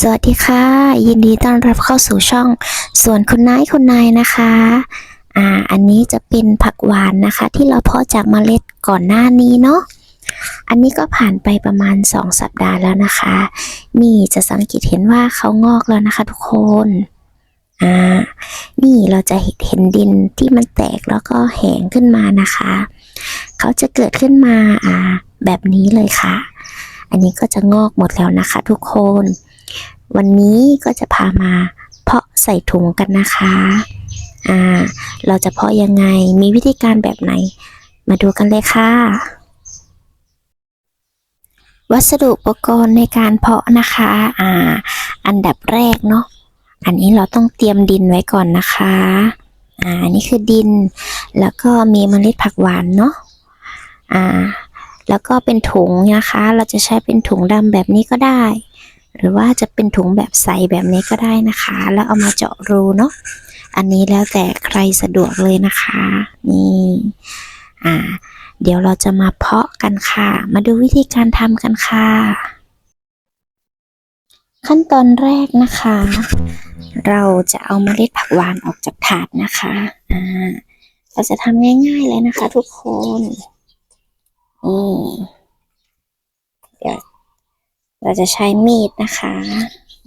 สวัสดีค่ะ ยินดีต้อนรับเข้าสู่ช่องสวนคุณนายคุณนายนะคะ อ่า อันนี้จะเป็นผักหวานนะคะ ที่เราเพาะจากเมล็ดก่อนหน้านี้เนาะอันนี้ก็ผ่านไปประมาณ 2 สัปดาห์แล้วนะคะ นี่จะสังเกตเห็นว่าเขางอกแล้วนะคะ ทุกคนอ่านี่เราจะเห็นเห็นดินที่มันแตกแล้วก็แห้งขึ้นมานะคะ เขาจะเกิดขึ้นมาอ่าแบบนี้เลยค่ะ อันนี้ก็จะงอกหมดแล้วนะคะ ทุกคน วันนี้ก็จะพามาเพาะใส่ถุงกันนะคะ อ่า เราจะเพาะยังไง มีวิธีการแบบไหน มาดูกันเลยค่ะ วัสดุอุปกรณ์ในการเพาะนะคะ อ่า อันดับแรกเนาะ อันนี้เราต้องเตรียมดินไว้ก่อนนะคะ อ่าอันนี้คือดิน แล้วก็มีเมล็ดผักหวานเนาะ อ่า แล้วก็เป็นถุงนะคะ เราจะใช้เป็นถุงดำแบบนี้ก็ได้ หรือว่าจะเป็นถุงแบบใสแบบนี้ก็ได้นะคะ แล้วเอามาเจาะรูเนาะอันนี้แล้วแต่ใครสะดวกเลยนะคะ นี่อ่า เดี๋ยวเราจะมาเพาะกันค่ะ มาดูวิธีการทำกันค่ะ ขั้นตอนแรกนะคะ เราจะเอาเมล็ดผักหวานออกจากถาดนะคะอ่าเราจะทำง่ายๆเลยนะคะทุกคนนี่ เราจะใช้มีดนะคะ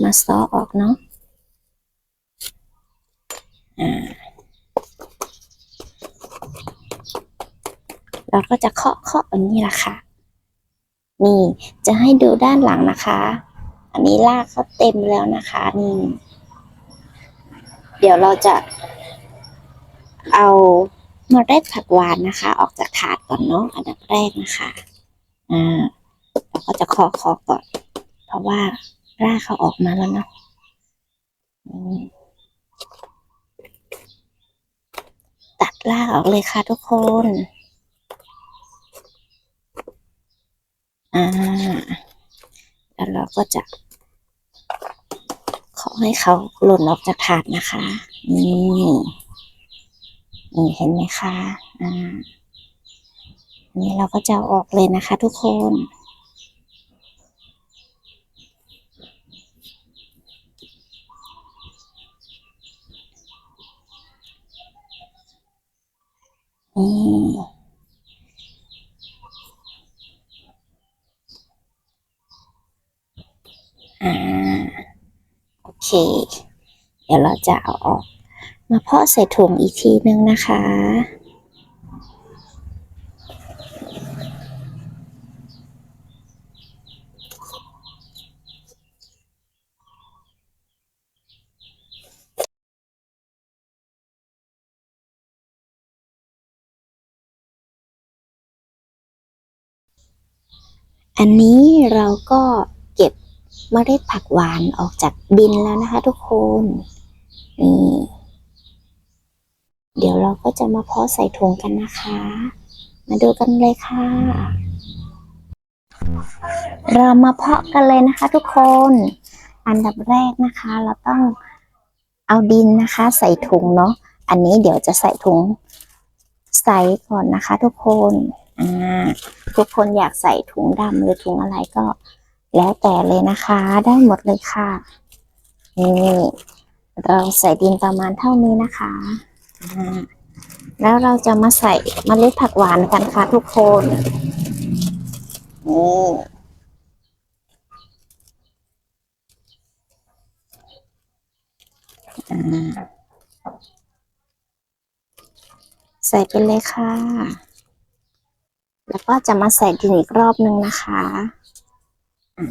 มาซ้อออกเนาะอ่าเราก็จะเคาะเคาะอย่างนี้ละค่ะ นี่จะให้ดูด้านหลังนะคะ อันนี้ลากเขาเต็มแล้วนะคะ นี่ เดี๋ยวเราจะเอาเมล็ดผักหวานนะคะ ออกจากถาดก่อนเนาะอันดับแรกนะคะ อ่าเราก็จะเคาะเคาะก่อน ราะว่ารากเขาออกมาแล้วเนาะตัดรากออกเลยค่ะทุกคน อ่า แล้วเราก็จะ ขอให้เขาหล่นออกจากถาดนะคะ นี่นี่เห็นไหมคะ อ่าอันนี้เราก็จะออกเลยนะคะทุกคน อืมอ่า โอเค เดี๋ยวเราจะเอาออก มาเพาะใส่ถุงอีกทีนึงนะคะ อันนี้เราก็เก็บเมล็ดผักหวานออกจากดินแล้วนะคะทุกคนนี่เดี๋ยวเราก็จะมาเพาะใส่ถุงกันนะคะ มาดูกันเลยค่ะ เรามาเพาะกันเลยนะคะ ทุกคน อันดับแรกนะคะ เราต้องเอาดินนะคะ ใส่ถุงเนาะ อันนี้เดี๋ยวจะใส่ถุงใส่ก่อนนะคะ ทุกคน ทุกคนอยากใส่ถุงดำหรือถุงอะไรก็ แล้วแต่เลยนะคะ ได้หมดเลยค่ะ นี่เราใส่ดินประมาณเท่านี้นะคะแล้วเราจะมาใส่มเมล็ดผักหวานกันค่ะทุกคนนี่อ่าใส่ไปเลยค่ะ แล้วก็จะมาใส่ดินอีกรอบนึงนะคะะ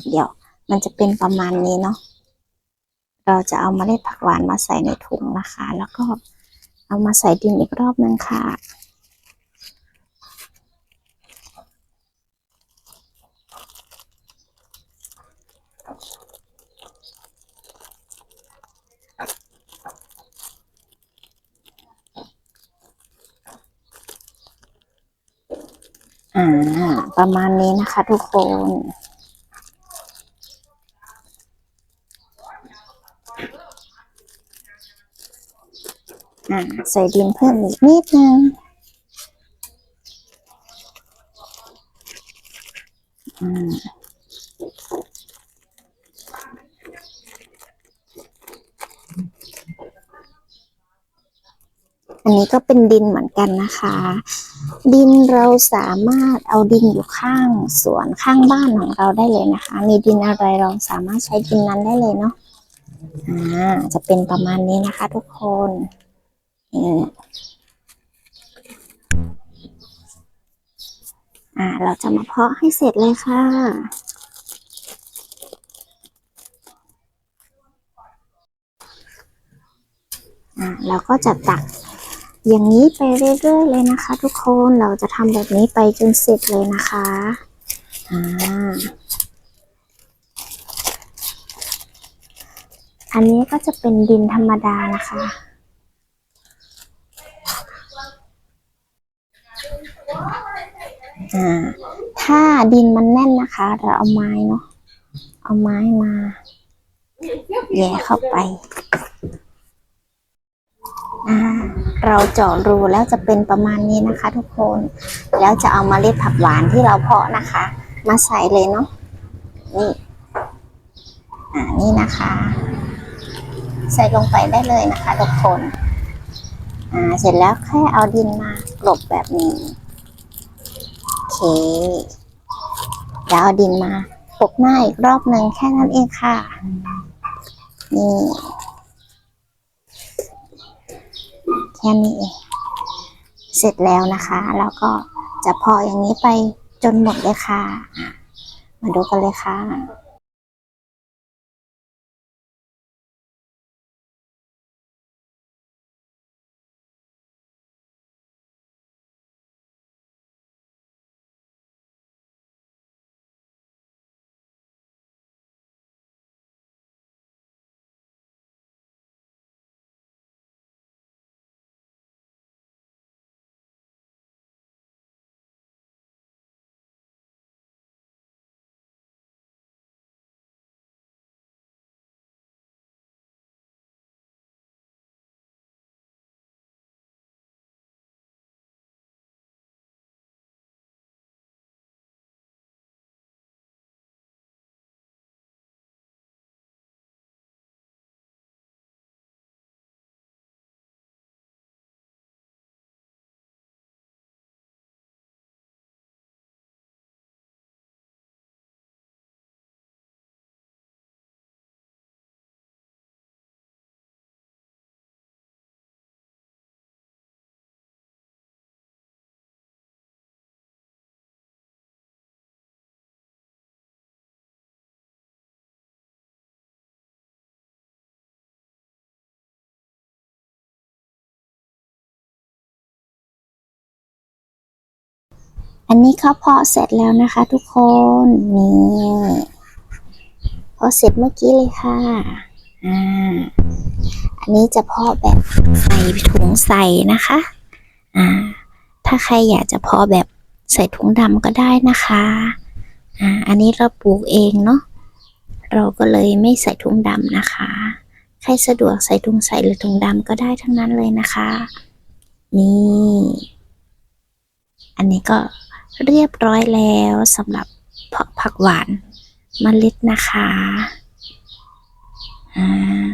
เดี๋ยวมันจะเป็นประมาณนี้เนาะ เราจะเอามาเล็ดผักหวานมาใส่ในถุงนะคะ แล้วก็เอามาใส่ดินอีกรอบนึงค่ะ่ประมาณนี้นะคะทุกคน อ่า ใส่ดินเพิ่มอีกนิดนึงอันนี้ก็เป็นดินเหมือนกันนะคะ ดินเราสามารถเอาดินอยู่ข้างสวนข้างบ้านของเราได้เลยนะคะ มีดินอะไรเราสามารถใช้ดินนั้นได้เลยเนาะอ่าจะเป็นประมาณนี้นะคะ ทุกคนอ่า เราจะมาเพาะให้เสร็จเลยค่ะอ่าเราก็จะตัก อย่างนี้ไปเรื่อยๆเลยนะคะ ทุกคนเราจะทำแบบนี้ไปจนเสร็จเลยนะคะอ่าอันนี้ก็จะเป็นดินธรรมดานะคะอ่าถ้าดินมันแน่นนะคะ เราเอาไม้เนาะ เอาไม้มาแย่เข้าไป อ่า เราเจาะรูแล้วจะเป็นประมาณนี้นะคะ ทุกคน แล้วจะเอามาเล็ดผักหวานที่เราเพาะนะคะ มาใส่เลยเนาะ นี่ อ่า นี่นะคะ ใส่ลงไปได้เลยนะคะ ทุกคน อ่า เสร็จแล้วแค่เอาดินมากลบแบบนี้ โอเค แล้วเอาดินมาปกหน้าอีกรอบหนึ่งแค่นั้นเองค่ะ นี่ แค่นี้เอง เสร็จแล้วนะคะแล้วก็จะพออย่างนี้ไปจนหมดเลยค่ะอะมาดูกันเลยค่ะ อันนี้เขาเพาะเสร็จแล้วนะคะ ทุกคน นี่เพาะเสร็จเมื่อกี้เลยค่ะ อ่า อันนี้จะเพาะแบบใส่ถุงใส่นะคะ อ่า ถ้าใครอยากจะเพาะแบบใส่ถุงดำก็ได้นะคะ อ่า อันนี้เราปลูกเองเนาะ เราก็เลยไม่ใส่ถุงดำนะคะ ใครสะดวกใส่ถุงใส่หรือถุงดำก็ได้ทั้งนั้นเลยนะคะ นี่ อันนี้ก็ เรียบร้อยแล้วสำหรับเพาะผักหวานเมล็ดนะคะอ่า